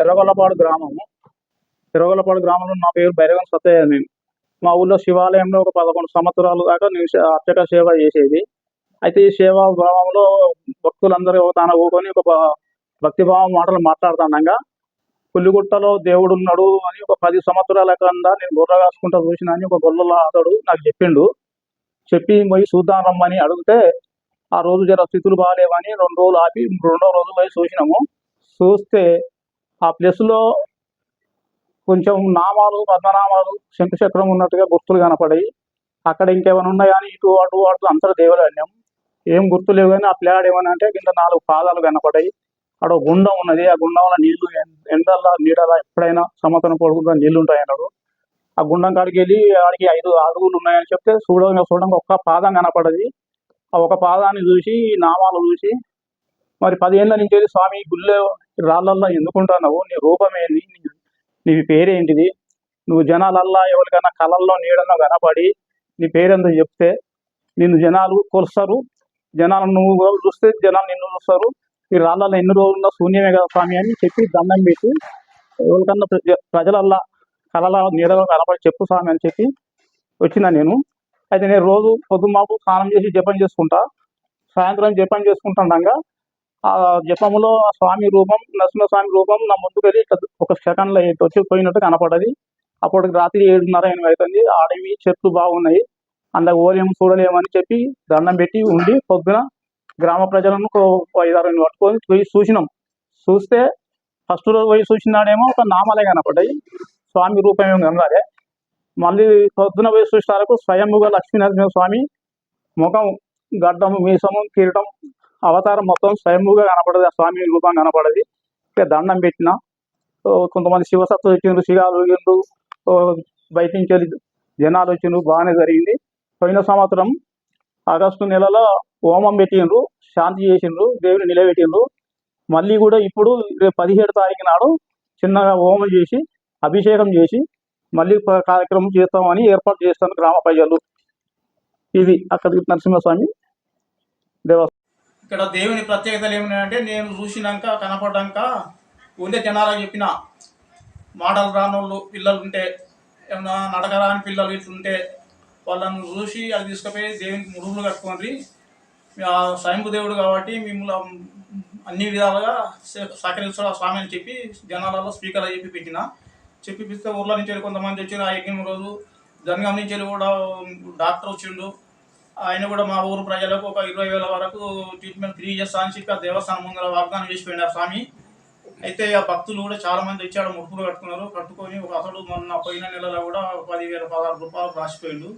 ఎర్రగొల్లపాడు గ్రామము. ఎర్రగొల్లపాడు గ్రామంలో నా పేరు బైరగం సత్తయ్య నేను. మా ఊళ్ళో శివాలయంలో ఒక పదకొండు సంవత్సరాలు దాకా నేను సే- అర్చక సేవ చేసేది. అయితే ఈ సేవా భావంలో భక్తులందరూ తన ఊకొని ఒక భక్తిభావం మాటలు మాట్లాడుతుండగా పుల్లిగుట్టలో దేవుడు ఉన్నాడు అని ఒక పది సంవత్సరాల కింద నేను గుర్ర కాసుకుంటా చూసిన అని ఒక గొర్రెల అతడు నాకు చెప్పిండు. చెప్పి పోయి చూద్దాం రమ్మని అడిగితే ఆ రోజు జర స్థితులు బాగాలేవని రెండు రోజులు ఆపి రెండో రోజు పోయి చూసినాము. చూస్తే ఆ ప్లేస్లో కొంచెం నామాలు పద్మనామాలు శంకుచక్రం ఉన్నట్టుగా గుర్తులు కనపడాయి. అక్కడ ఇంకేమైనా ఉన్నాయా అని ఇటు అటు అటు అంతర దేవులు ఏం గుర్తు లేవు కానీ ఆ ప్లాడ్ ఏమని అంటే కింద నాలుగు పాదాలు కనపడాయి. అక్కడ ఒక గుండం ఉన్నది. ఆ గుండంలో నీళ్ళు ఎం- ఎండల్లా నీడలా ఎప్పుడైనా సంవత్సరం పడుకుంటా నీళ్ళు ఉంటాయి అన్నాడు. ఆ గుండం కాడికి వెళ్ళి ఆడికి ఐదు అడుగులు ఉన్నాయని చెప్తే చూడంగా చూడంగా ఒక్క పాదం కనపడది. ఆ ఒక పాదాన్ని చూసి ఈ నామాలు చూసి మరి పదిహేనుల నుంచి వెళ్ళి స్వామి ఈ గుళ్ళో రాళ్ళల్లో ఎందుకుంటున్నావు నీ రూపమేంది? నీ- నీ పేరేంటిది? నువ్వు జనాలల్లా ఎవరికైనా కళల్లో నీడలో కనపడి నీ పేరెందుకు చెప్తే నిన్ను జనాలు కొలుస్తారు. జనాలు నువ్వు చూస్తే జనాలు నిన్ను చూస్తారు. ఈ రాళ్ళల్లో ఎన్ని రోజుల్లో శూన్యమే కదా స్వామి అని చెప్పి దండం పెట్టి ఎవరికన్నా ప్రజ- ప్రజలల్లా కళల నీడలో కనపడి చెప్పు స్వామి అని చెప్పి వచ్చిన నేను. అయితే నేను రోజు పొద్దు మాకు స్నానం చేసి జపం చేసుకుంటా. సాయంత్రం జపం చేసుకుంటుండగా ఆ జపములో ఆ స్వామి రూపం నరసింహస్వామి రూపం నా ముందుకు వెళ్ళి ఒక సెకండ్లో ఇటు వచ్చి పోయినట్టు కనపడది. అప్పటికి రాత్రి ఏడున్నర ఎనిమిది అవుతుంది అడవి చెట్లు బాగున్నాయి. అందులో ఓలేము చూడలేమని చెప్పి దండం పెట్టి ఉండి పొద్దున గ్రామ ప్రజలను ఒక ఐదారు పట్టుకొని పోయి చూసినాం. చూస్తే ఫస్ట్ రోజు పోయి చూసినాడేమో ఒక నామాలే కనపడ్డాయి. స్వామి రూపం ఏం కనరాలే మళ్ళీ పొద్దున పోయి చూసిన వరకు స్వయంభుగా లక్ష్మీనరసింహ స్వామి ముఖం గడ్డం మీసము కిరీటం అవతారం మొత్తం స్వయంభూగా కనపడదు ఆ స్వామి రూపం కనపడది. ఇక దండం పెట్టిన ఓ కొంతమంది శివసత్తులు వచ్చిండ్రు శివాలు వచ్చిండ్రు ఓ బయట నుంచి జనాలు వచ్చిండ్రు బాగానే జరిగింది. పోయిన సంవత్సరం ఆగస్టు నెలలో హోమం పెట్టిండ్రు శాంతి చేసిండ్రు దేవుని నిలబెట్టిండ్రు. మళ్ళీ కూడా ఇప్పుడు రేపు పదిహేడు తారీఖు నాడు చిన్నగా హోమం చేసి అభిషేకం చేసి మళ్ళీ కార్యక్రమం చేస్తామని ఏర్పాటు చేస్తాను గ్రామ ప్రజలు. ఇది అక్కడికి నరసింహస్వామి దేవస్థానం. ఇక్కడ దేవుని ప్రత్యేకతలు ఏమిటంటే నేను చూసినాక కనపడ్డాక ఉండే జనాలకు చెప్పిన మాటలు రానోళ్ళు పిల్లలు ఉంటే ఏమన్నా నడకరాని పిల్లలు ఇట్లుంటే వాళ్ళని చూసి అది తీసుకుపోయి దేవునికి ముడుగులు కట్టుకోండి. ఆ స్వయంభు దేవుడు కాబట్టి మిమ్మల్ని అన్ని విధాలుగా సహ- సహకరిస్తాడు ఆ స్వామి అని చెప్పి జనాలలో స్పీకర్ చెప్పి పెట్టిన. చెప్పి పిస్తే ఊర్లో నుంచి కొంతమంది వచ్చిన ఆ యజ్ఞం రోజు జనగాం నుంచి వెళ్ళి కూడా డాక్టర్ వచ్చిండు. ఆయన కూడా మా ఊరు ప్రజలకు ఒక ఇరవై వేల వరకు ట్రీట్మెంట్ ఫ్రీ చేస్తా అని చెప్పి ఆ దేవస్థానం ముందర వాగ్దానం చేసి పోయినారు స్వామి. అయితే ఆ భక్తులు కూడా చాలా మంది వచ్చి ఆడ ముడుపులు కట్టుకున్నారు. కట్టుకొని ఒక అతడు మొన్న పోయిన నెలలో కూడా పదివేల పదహారు రూపాయలు రాసిపోయిండు.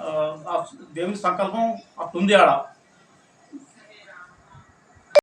ఆ, దేవుని సంకల్పం అట్లుంది ఆడ.